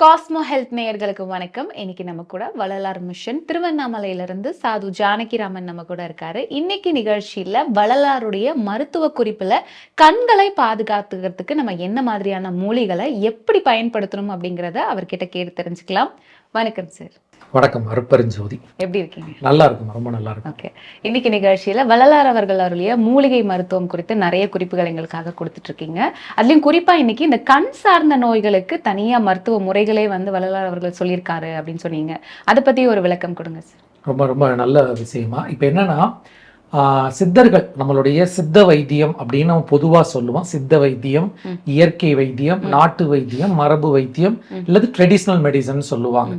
Cosmo health நேயர்களுக்கு வணக்கம். இன்னைக்கு நம்ம கூட வள்ளலார் மிஷன் திருவண்ணாமலையிலிருந்து சாது ஜானகிராமன் நம்ம கூட இருக்காரு. இன்னைக்கு நிகழ்ச்சியில வள்ளலாருடைய மருத்துவ குறிப்புல கண்களை பாதுகாத்துக்கிறதுக்கு நம்ம என்ன மாதிரியான மூலிகளை எப்படி பயன்படுத்தணும் அப்படிங்கிறத அவர்கிட்ட கேட்டு தெரிஞ்சுக்கலாம். வணக்கம் சார். வணக்கம் அருப்பெருஞ்சோதி எப்படி இருக்கீங்க? நல்லா இருக்கும் ரொம்ப நல்லா இருக்கும். ஓகே. இன்னைக்கு நிகழ்ச்சியில வள்ளலார் அவர்கள் அவருடைய மூலிகை மருத்துவம் குறித்து நிறைய குறிப்புகள் எங்களுக்காக கொடுத்துட்டு இருக்கீங்க அதுலயும் குறிப்பா இன்னைக்கு இந்த கண் சார்ந்த நோய்களுக்கு தனியா மருத்துவ முறைகளே வந்து வள்ளலார் அவர்கள் சொல்லியிருக்காரு அப்படின்னு சொன்னீங்க. அதை பத்தி ஒரு விளக்கம் கொடுங்க சார். ரொம்ப ரொம்ப நல்ல விஷயமா. இப்போ என்னன்னா சித்தர்கள் நம்மளுடைய சித்த வைத்தியம் அப்படின்னு நம்ம பொதுவாக சொல்லுவோம். சித்த வைத்தியம். இயற்கை வைத்தியம் நாட்டு வைத்தியம் மரபு வைத்தியம். இல்லது ட்ரெடிஷ்னல் மெடிசன் சொல்லுவாங்க.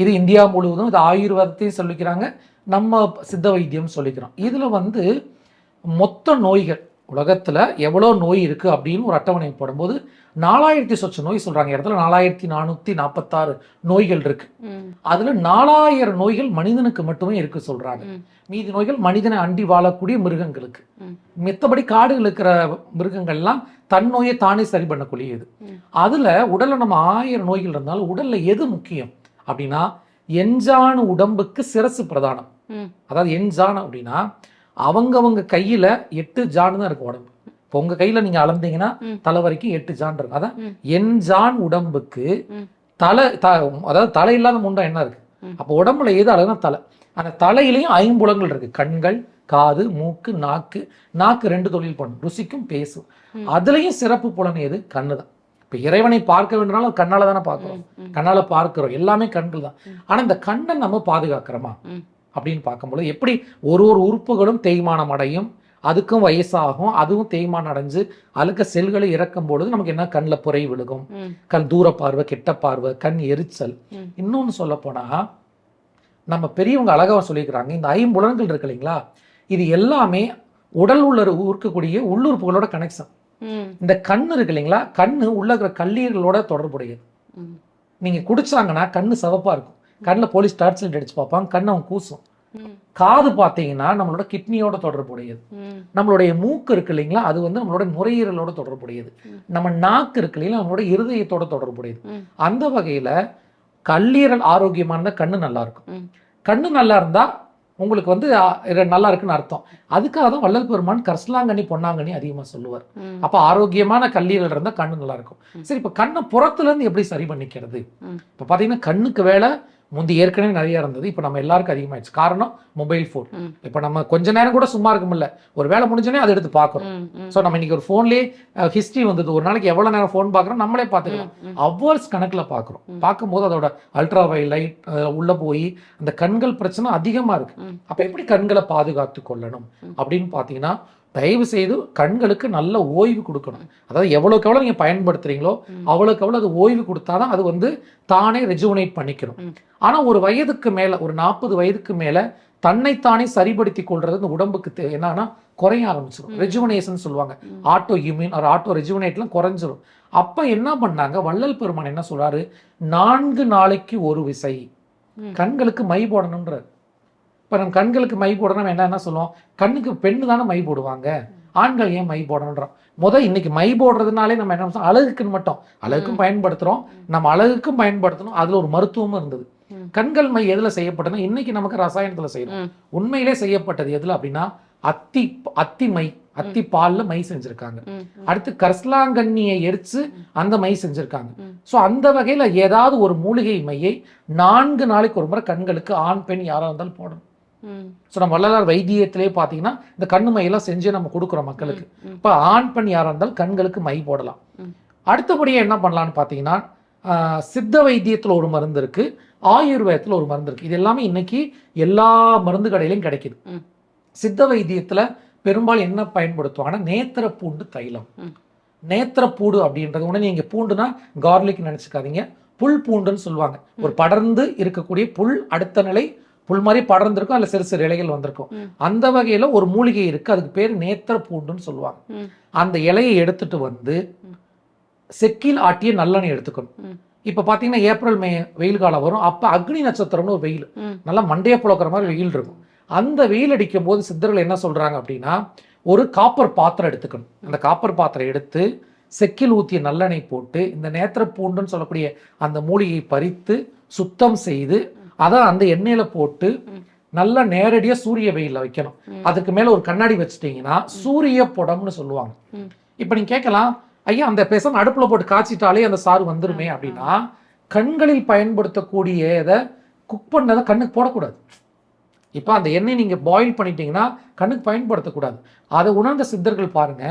இது இந்தியா முழுவதும் இது ஆயுர்வேதத்தையும் சொல்லிக்கிறாங்க நம்ம சித்த வைத்தியம் சொல்லிக்கிறோம். இதுல வந்து மொத்த நோய்கள் உலகத்துல எவ்வளோ நோய் இருக்கு அப்படின்னு ஒரு அட்டவணை போடும்போது நாலாயிரத்தி சொச்ச நோய் சொல்றாங்க. இடத்துல நாலாயிரத்தி நானூத்தி நாற்பத்தாறு நோய்கள் இருக்கு. ம், அதுல நாலாயிரம் நோய்கள் மனிதனுக்கு மட்டுமே இருக்கு சொல்றாங்க. ம், மீதி நோய்கள் மனிதனை அண்டி வாழக்கூடிய மிருகங்களுக்கு. மித்தபடி காடுகள் இருக்கிற மிருகங்கள்லாம் தன் நோயை தானே சரி பண்ணக்கூடியது. அதுல உடல்ல நம்ம ஆயிரம் நோய்கள் இருந்தாலும் உடல்ல எது முக்கியம்? அப்படின்னா எஞ்சான உடம்புக்கு சிரசு பிரதானம். அதாவது எஞ்சான் அப்படின்னா அவங்கவங்க கையில எட்டு ஜான் தான் இருக்கும் உடம்பு. இப்போ உங்க கையில நீங்க அளந்தீங்கன்னா. தலை வரைக்கும் எட்டு ஜான் இருக்கும் அதான். எஞ்சான் உடம்புக்கு. தலை த அதாவது தலை இல்லாத முண்டம் என்ன இருக்கு. அப்போ உடம்புல எது அழகுனா தலை. அந்த தலையிலையும் ஐம்புலங்கள் இருக்கு. கண்கள் காது மூக்கு நாக்கு. நாக்கு ரெண்டு தொழில் பண்ணும். ருசிக்கும் பேசும். அதுலயும் சிறப்பு புலன் எது? கண்ணு தான். இப்போ இறைவனை பார்க்க வேண்டும்னாலும் கண்ணால தானே பார்க்கிறோம். கண்ணால பார்க்கிறோம். எல்லாமே கண்கள் தான். ம். ஆனா இந்த கண்ணை நம்ம பாதுகாக்கிறோமா. அப்படின்னு பார்க்கும்போது எப்படி ஒரு ஒரு உறுப்புகளும் தேய்மானம் அடையும் அதுக்கும் வயசாகும் அதுவும் தேய்மானம் அடைஞ்சு அழுக்க செல்களை இறக்கும் பொழுது நமக்கு என்ன? கண்ணில் புரை விழுகும். கண் தூர பார்வை கெட்ட பார்வை கண் எரிச்சல். ம். இன்னொன்னு சொல்ல போனா நம்ம பெரியவங்க அழகாக சொல்லியிருக்கிறாங்க இந்த ஐம்புலன்கள் இருக்கு இல்லைங்களா? இது எல்லாமே உடல் உள்ள இருக்கக்கூடிய உள்ளுறுப்புகளோட கனெக்ஷன் இந்த கண் இருக்கு இல்லைங்களா? கண்ணு உள்ள இருக்கிற கல்லீரலோட தொடர்புடையது. நீங்க குடிச்சாங்கன்னா கண்ணு சிவப்பா இருக்கும். கண்ணில் போலீஸ் டார்ச் லைட் அடிச்சு பார்ப்பாங்க கண்ணை அவன் கூசும். காது பார்த்தீங்கன்னா நம்மளோட கிட்னியோட தொடர்புடையது. நம்மளுடைய மூக்கு இருக்கு இல்லைங்களா? அது வந்து நம்மளோட நுரையீரலோட தொடர்புடையது. நம்ம நாக்கு இருக்கு இல்லைங்களா? நம்மளோட இருதயத்தோட தொடர்புடையது. அந்த வகையில கல்லீரல் ஆரோக்கியமா இருந்தா கண்ணு நல்லா இருக்கும். கண்ணு நல்லா இருந்தா உங்களுக்கு வந்து நல்லா இருக்குன்னு அர்த்தம். அதுக்காக தான் வள்ளல் பெருமான் கரிசலாங்கண்ணி பொன்னாங்கண்ணி அதிகமா சொல்லுவார். அப்ப ஆரோக்கியமான கல்லீரல் இருந்தா கண்ணு நல்லா இருக்கும். சரி இப்ப கண்ணை புறத்துல இருந்து எப்படி சரி பண்ணிக்கிறது. இப்ப பாத்தீங்கன்னா கண்ணுக்கு வேலை முந்தி ஏற்கனவே நிறைய இருந்தது இப்ப நம்ம எல்லாருக்கும் அதிகமாயிடுச்சு காரணம் மொபைல் ஃபோன். இப்ப நம்ம கொஞ்ச நேரம் கூட சும்மா இருக்க முடியல ஒரு வேலை முடிஞ்சோடனே அதை எடுத்து பார்க்குறோம் ஸோ நம்ம இன்னைக்கு ஒரு ஃபோன்லேயே ஹிஸ்ட்ரி வந்தது ஒரு நாளைக்கு எவ்வளவு நேரம் ஃபோன் பார்க்குறோம் நம்மளே பார்த்துக்கலாம். ஹவர்ஸ் கணக்குல பார்க்குறோம். பார்க்கும்போது அதோட அல்ட்ரா லைட் உள்ள போய் அந்த கண்கள் பிரச்சனை அதிகமா இருக்கு. அப்ப எப்படி கண்களை பாதுகாத்து கொள்ளணும். அப்படின்னு பார்த்தீங்கன்னா தயவு செய்து கண்களுக்கு நல்ல ஓய்வு கொடுக்கணும் அதாவது எவ்வளவுக்கு எவ்வளவு நீங்க பயன்படுத்துறீங்களோ ம். அவ்வளவுக்கு எவ்வளவு அது ஓய்வு கொடுத்தாதான் அது வந்து தானே ரெஜுவனேட் பண்ணிக்கிறோம் ம். ஆனா ஒரு வயதுக்கு மேல ஒரு நாற்பது வயதுக்கு மேல தன்னைத்தானே சரிப்படுத்தி கொள்றது இந்த உடம்புக்கு தே- என்னன்னா குறைய ஆரம்பிச்சிடும். ரெஜுவனேஷன் சொல்லுவாங்க. ஆட்டோ இம்யூன் ஒரு ஆட்டோ ரெஜுவனேட்லாம் குறைஞ்சிரும் அப்ப என்ன பண்ணாங்க வள்ளல் பெருமான் என்ன சொல்றாரு நான்கு நாளைக்கு ஒரு விசை. கண்களுக்கு மை போடணும்ன்றார் இப்ப நம்ம கண்களுக்கு மை போடணும் என்ன என்ன சொல்லுவோம்? கண்ணுக்கு பெண்ணு தானே மை போடுவாங்க. ஆண்கள் ஏன் மை போடணுன்றோம் முத இன்னைக்கு மை போடுறதுனாலே நம்ம என்ன அழகுக்குன்னு மட்டும். அழகுக்கும் பயன்படுத்துறோம். நம்ம அழகுக்கும் பயன்படுத்தணும். அதுல ஒரு மருத்துவமும் இருந்தது. கண்கள் மை எதுல செய்யப்பட்டதுன்னா இன்னைக்கு நமக்கு ரசாயனத்துல செய்யணும். உண்மையிலே செய்யப்பட்டது எதுல அப்படின்னா அத்தி அத்தி மை அத்தி பால்ல மை செஞ்சிருக்காங்க. அடுத்து கரிசலாங்கண்ணியை எரிச்சு அந்த மை செஞ்சிருக்காங்க. ஸோ அந்த வகையில ஏதாவது ஒரு மூலிகை மையை நான்கு நாளைக்கு ஒரு முறை கண்களுக்கு ஆண் பெண் யாரா இருந்தாலும் போடணும். ஸோ நம்ம வள்ளலார் வைத்தியத்திலே பார்த்தீங்கன்னா இந்த கண்ணு மையெல்லாம் செஞ்சு நம்ம கொடுக்குறோம் மக்களுக்கு. இப்போ ஆண் பெண் யாரா இருந்தாலும் கண்களுக்கு மை போடலாம். அடுத்தபடியாக என்ன பண்ணலாம்னு பார்த்தீங்கன்னா சித்த வைத்தியத்தில் ஒரு மருந்து இருக்கு ஆயுர்வேதத்தில் ஒரு மருந்து இருக்கு இது எல்லாமே இன்னைக்கு எல்லா மருந்து கடையிலையும் கிடைக்குது. சித்த வைத்தியத்துல பெரும்பாலும் என்ன பயன்படுத்துவாங்கன்னா நேத்திர பூண்டு தைலம் ம். நேத்திரப்பூடு அப்படின்றது உடனே நீங்க பூண்டுனா கார்லிக் நினைச்சுக்காதீங்க புல் பூண்டுன்னு சொல்லுவாங்க ஒரு படர்ந்து இருக்கக்கூடிய புல் அடுத்த நிலை புல் மாதிரி படர்ந்திருக்கும் அதுல சிறு சிறு இலைகள் வந்திருக்கும். அந்த வகையில ஒரு மூலிகை இருக்கு அதுக்கு பேர் நேத்திர பூண்டுன்னு சொல்லுவாங்க. அந்த இலையை எடுத்துட்டு வந்து. செக்கில் ஆட்டிய நல்லெண்ணெய் எடுத்துக்கணும். இப்ப பாத்தீங்கன்னா ஏப்ரல் மே வெயில் காலம் வரும் அப்ப அக்னி நட்சத்திரம்னு ஒரு வெயில். நல்லா மண்டைய புழக்கிற மாதிரி வெயில் இருக்கும் அந்த வெயில் அடிக்கும் போது சித்தர்கள் என்ன சொல்றாங்க அப்படின்னா ஒரு காப்பர் பாத்திரம் எடுத்துக்கணும் அந்த காப்பர் பாத்திரம் எடுத்து செக்கில் ஊற்றிய நல்லெண்ணெய் போட்டு இந்த நேத்திரப்பூண்டுன்னு சொல்லக்கூடிய அந்த மூலிகையை பறித்து சுத்தம் செய்து அதை அந்த எண்ணெயில போட்டு. நல்லா நேரடியா சூரிய வெயில்ல வைக்கணும். அதுக்கு மேல ஒரு கண்ணாடி வச்சிட்டீங்கன்னா சூரிய புடம்னு சொல்லுவாங்க. இப்போ நீங்க கேட்கலாம் ஐயா அந்த பேசாம அடுப்புல போட்டு காய்ச்சிட்டாலே அந்த சாறு வந்துருமே. அப்படின்னா கண்களில் பயன்படுத்தக்கூடிய இதை குக் பண்ணதை கண்ணுக்கு போடக்கூடாது இப்போ அந்த எண்ணெய் நீங்க பாயில் பண்ணிட்டீங்கன்னா கண்ணுக்கு பயன்படுத்தக்கூடாது அதை உணர்ந்த சித்தர்கள் பாருங்க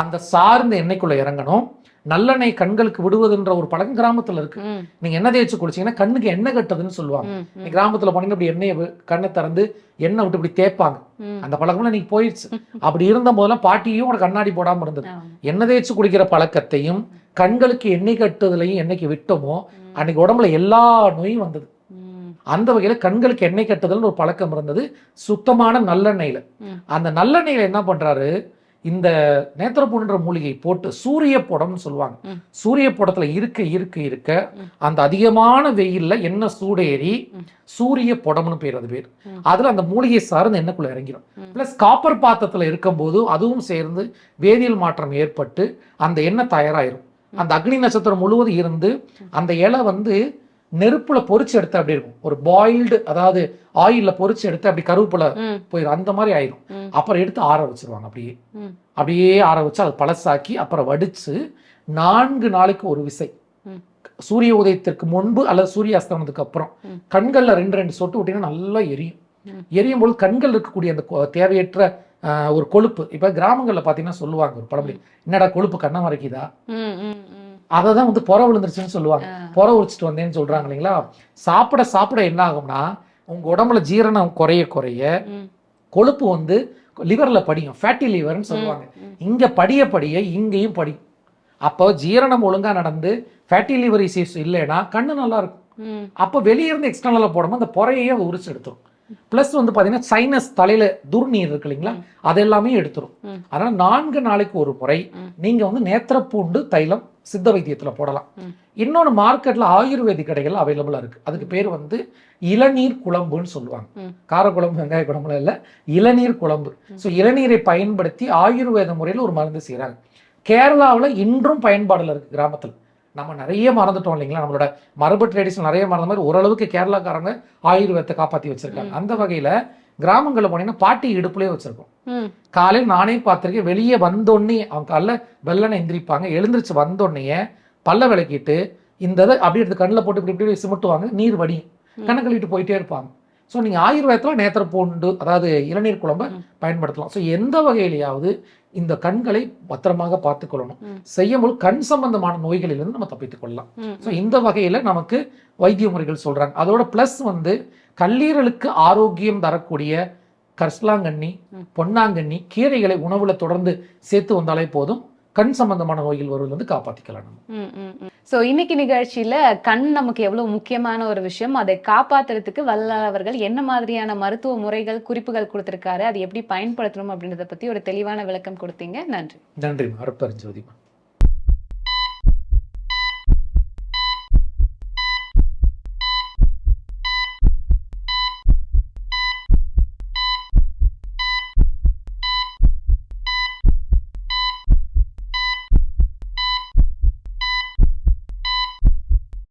அந்த சார்ந்த எண்ணெய்க்குள்ள இறங்கணும் நல்லெண்ணெய் கண்களுக்கு விடுவதுன்ற ஒரு பழக்கம் கிராமத்துல இருக்கு. நீங்க எண்ணெய் தேய்ச்சி குளிச்சீங்கன்னா கண்ணுக்கு எண்ணெய் கட்டுதுன்னு சொல்லுவாங்க. நீ கிராமத்துல போனீங்கன்னா இப்படி எண்ணெயை கண்ணை திறந்து எண்ணெய் விட்டு இப்படி தேய்ப்பாங்க. அந்த பழக்கம்லாம் நீங்க போயிடுச்சு அப்படி இருந்த போதெல்லாம் பாட்டியும் உனக்கு கண்ணாடி போடாம இருந்தது. எண்ணெய் தேய்ச்சி குடிக்கிற பழக்கத்தையும் கண்களுக்கு எண்ணெய் கட்டுதலையும் என்னைக்கு விட்டோமோ அன்னைக்கு உடம்புல எல்லா நோயும் வந்தது. அந்த வகையில கண்களுக்கு எண்ணெய் கட்டுதல்னு ஒரு பழக்கம் இருந்தது. சுத்தமான நல்லெண்ணெய்ல. அந்த நல்லெண்ணெய்ல என்ன பண்றாரு? இந்த நேத்திரப்புன்ற மூலிகை போட்டு சூரிய புடம்னு சொல்லுவாங்க. சூரிய புடத்துல இருக்க இருக்க இருக்க. அந்த அதிகமான வெயில்ல எண்ணெய் சூடேறி. சூரிய புடம்னு பேர் அது பேர். அதுல அந்த மூலிகை சார்ந்து எண்ணெய்க்குள்ள இறங்கிடும். பிளஸ் காப்பர் பாத்திரத்துல இருக்கும்போது அதுவும் சேர்ந்து வேதியியல் மாற்றம் ஏற்பட்டு அந்த எண்ணெய் தயாராயிரும் அந்த அக்னி நட்சத்திரம் முழுவதும் இருந்து அந்த இலை வந்து நெருப்புல பொரிச்சு எடுத்து அப்படி இருக்கும். ஒரு பாயில்டு அதாவது ஆயில்ல பொரிச்சு எடுத்து அப்படி கருவேப்பிலை போயிடும் அந்த மாதிரி ஆயிரும். அப்புறம் எடுத்து ஆற வச்சிருவாங்க அப்படியே. அப்படியே ஆற வச்சு அதை பழசாக்கி அப்புறம் வடிச்சு நான்கு நாளைக்கு ஒரு விசை. சூரிய உதயத்திற்கு முன்பு அல்லது சூரிய அஸ்தமனத்துக்கு அப்புறம். கண்கள்ல ரெண்டு ரெண்டு சொட்டு விட்டீங்கன்னா நல்லா எரியும். எரியும் போது கண்கள் இருக்கக்கூடிய அந்த தேவையற்ற ஒரு கொழுப்பு. இப்ப கிராமங்கள்ல பாத்தீங்கன்னா சொல்லுவாங்க ஒரு பழமொழி. என்னடா கொழுப்பு கண்ணை மறைக்குதா. அதை தான் வந்து புற விழுந்துருச்சுன்னு சொல்லுவாங்க. புற உரிச்சிட்டு வந்தேன்னு சொல்றாங்க இல்லைங்களா? சாப்பிட சாப்பிட என்ன ஆகும்னா உங்க உடம்புல ஜீரணம் குறைய குறைய கொழுப்பு வந்து லிவர்ல படியும். ஃபேட்டி லிவர்னு சொல்லுவாங்க. இங்க படிய படிய இங்கேயும் படியும் அப்போ ஜீரணம் ஒழுங்கா நடந்து ஃபேட்டி லிவர் இஷ்யூஸ் இல்லைன்னா கண்ணு நல்லா இருக்கும். அப்போ வெளியே இருந்து எக்ஸ்டர்னலாக போடும்போது அந்த பொறையே உரிச்சு எடுத்துரும். ப்ளஸ் வந்து பார்த்தீங்கன்னா சைனஸ் தலையில துர்நீர் இருக்கு இல்லைங்களா? அது எல்லாமே எடுத்துரும். அதனால நான்கு நாளைக்கு ஒரு முறை ம். நீங்க வந்து நேத்திரப்பூண்டு தைலம் சித்த வைத்தியத்துல போடலாம். இன்னொன்று மார்க்கெட்ல ஆயுர்வேதிக் கடைகள் அவைலபிளா இருக்கு. அதுக்கு பேர் வந்து இளநீர் குழம்புன்னு சொல்லுவாங்க. காரக்குழம்பு வெங்காய குழம்புல இல்ல. இளநீர் குழம்பு. ஸோ இளநீரை பயன்படுத்தி ஆயுர்வேத முறையில் ஒரு மருந்து செய்றாங்க. கேரளாவுல இன்றும் பயன்பாடுல இருக்கு கிராமத்துல. நம்ம நிறைய மறந்துட்டோம் இல்லைங்களா? நம்மளோட மரபு ட்ரெடிஷன் நிறைய மறந்த மாதிரி ஓரளவுக்கு கேரளாக்காரங்க ஆயுர்வேதத்தை காப்பாத்தி வச்சிருக்காங்க. அந்த வகையில கிராமங்கள்ல போனீங்கன்னா பாட்டி இடுப்புலயே வச்சிருக்கோம். காலையில் நானே பார்த்திருக்கேன் வெளியே வந்தோடனே அவங்க காலைல வெள்ளனை எந்திரிப்பாங்க. எழுந்திரிச்சு வந்தோடனே பல்ல விளக்கிட்டு இந்த இதை அப்படியே எடுத்து கண்ணில் போட்டு இப்படி இப்படி சிமிட்டுவாங்க நீர் ம். கண்ணை கழுவிட்டு போயிட்டே இருப்பாங்க. ஸோ நீங்கள் ஆயுர்வேதத்தில் நேத்திர பூண்டு அதாவது இளநீர் குழம்பை. பயன்படுத்தலாம். ஸோ எந்த வகையிலையாவது இந்த கண்களை பத்திரமாக பார்த்துக்கொள்ளணும். செய்யும்போது கண் சம்பந்தமான நோய்களிலிருந்து நம்ம தப்பித்துக் கொள்ளலாம். ஸோ இந்த வகையில் நமக்கு வைத்திய முறைகள் சொல்கிறாங்க அதோட ப்ளஸ் வந்து கல்லீரலுக்கு ஆரோக்கியம் தரக்கூடிய கரிசலாங்கண்ணி ம். பொன்னாங்கண்ணி கீரைகளை உணவுல தொடர்ந்து சேர்த்து வந்தாலே போதும். கண் சம்பந்தமான நோய்கள் வருவதிலிருந்து காப்பாற்றிக்கலாம் நம்ம. ஸோ சோ இன்னைக்கு நிகழ்ச்சியில கண் நமக்கு எவ்வளவு முக்கியமான ஒரு விஷயம் அதை காப்பாத்துறதுக்கு வல்லவர்கள் என்ன மாதிரியான மருத்துவ முறைகள் குறிப்புகள் கொடுத்திருக்காரு அதை எப்படி பயன்படுத்தணும் அப்படின்றத பத்தி ஒரு தெளிவான விளக்கம் கொடுத்தீங்க. நன்றி. நன்றி அருப்பரிஞ்சோதிமா